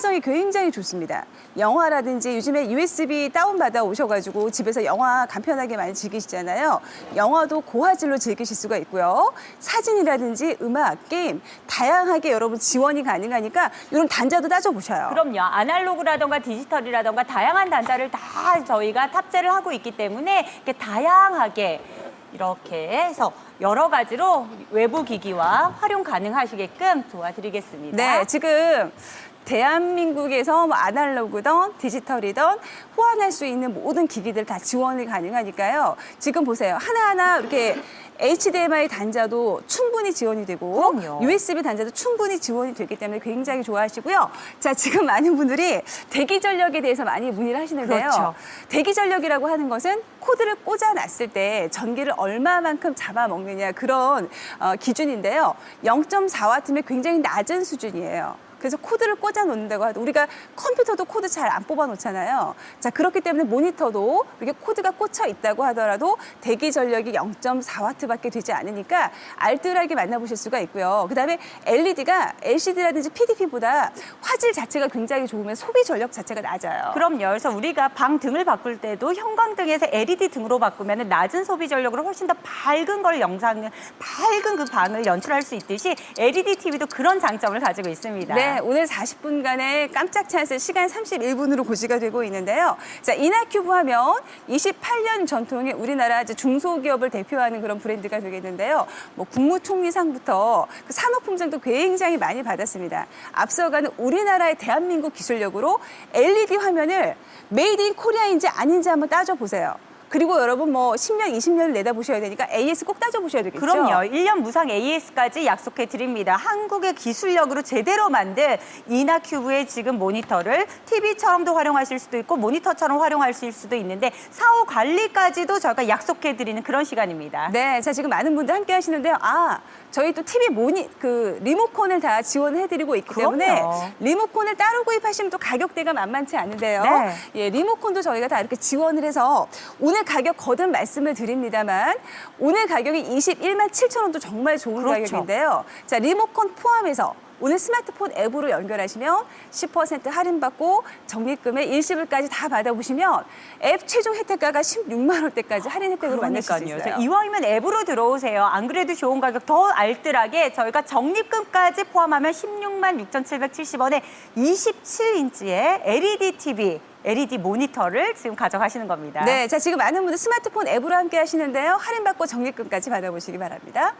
호환성이 굉장히 좋습니다. 영화라든지 요즘에 USB 다운받아 오셔가지고 집에서 영화 간편하게 많이 즐기시잖아요. 영화도 고화질로 즐기실 수가 있고요. 사진이라든지 음악, 게임 다양하게 여러분 지원이 가능하니까 이런 단자도 따져보셔요. 그럼요. 아날로그라던가 디지털이라던가 다양한 단자를 다 저희가 탑재를 하고 있기 때문에 이렇게 다양하게 이렇게 해서 여러 가지로 외부 기기와 활용 가능하시게끔 도와드리겠습니다. 네, 지금 대한민국에서 뭐 아날로그든 디지털이든 호환할 수 있는 모든 기기들 다 지원이 가능하니까요. 지금 보세요. 하나하나 이렇게 HDMI 단자도 충분히 지원이 되고 그럼요. USB 단자도 충분히 지원이 되기 때문에 굉장히 좋아하시고요. 자, 지금 많은 분들이 대기 전력에 대해서 많이 문의를 하시는데요. 그렇죠. 대기 전력이라고 하는 것은 코드를 꽂아놨을 때 전기를 얼마만큼 잡아먹느냐 그런 어, 기준인데요. 0.4와트면 굉장히 낮은 수준이에요. 그래서 코드를 꽂아 놓는다고 하도 우리가 컴퓨터도 코드 잘 안 뽑아 놓잖아요. 자, 그렇기 때문에 모니터도 이렇게 코드가 꽂혀 있다고 하더라도 대기 전력이 0.4와트밖에 되지 않으니까 알뜰하게 만나보실 수가 있고요. 그다음에 LED가 LCD라든지 PDP보다 화질 자체가 굉장히 좋으면 소비 전력 자체가 낮아요. 그럼요. 그래서 우리가 방 등을 바꿀 때도 형광등에서 LED 등으로 바꾸면 낮은 소비 전력으로 훨씬 더 밝은 걸 영상을 밝은 그 방을 연출할 수 있듯이 LED TV도 그런 장점을 가지고 있습니다. 네, 오늘 40분간의 깜짝 찬스 시간 31분으로 고시가 되고 있는데요. 자, 이나큐브 하면 28년 전통의 우리나라 중소기업을 대표하는 그런 브랜드가 되겠는데요. 뭐 국무총리상부터 그 산업품장도 굉장히 많이 받았습니다. 앞서가는 우리나라의 대한민국 기술력으로 LED 화면을 메이드 인 코리아인지 아닌지 한번 따져보세요. 그리고 여러분 뭐 10년, 20년을 내다보셔야 되니까 AS 꼭 따져보셔야 되겠죠. 그럼요. 일년 무상 AS까지 약속해 드립니다. 한국의 기술력으로 제대로 만든 이나큐브의 지금 모니터를 TV처럼도 활용하실 수도 있고 모니터처럼 활용하실 수도 있는데 사후 관리까지도 저희가 약속해 드리는 그런 시간입니다. 네, 자 지금 많은 분들 함께 하시는데요. 아, 저희 또 TV 모니 그 리모컨을 다 지원해 드리고 있기 그럼요. 때문에 리모컨을 따로 구입하시면 또 가격대가 만만치 않은데요. 네. 예, 리모컨도 저희가 다 이렇게 지원을 해서 오늘 가격 거듭 말씀을 드립니다만 오늘 가격이 21만 7천 원도 정말 좋은 그렇죠. 가격인데요. 자, 리모컨 포함해서 오늘 스마트폰 앱으로 연결하시면 10% 할인받고 적립금의 일시불까지 다 받아보시면 앱 최종 혜택가가 16만 원대까지 할인 혜택으로 만날 수. 있어요. 이왕이면 앱으로 들어오세요. 안 그래도 좋은 가격 더 알뜰하게 저희가 적립금까지 포함하면 16만 6,770원에 27인치의 LED TV, LED 모니터를 지금 가져가시는 겁니다. 네, 자 지금 많은 분들 스마트폰 앱으로 함께 하시는데요. 할인받고 적립금까지 받아보시기 바랍니다.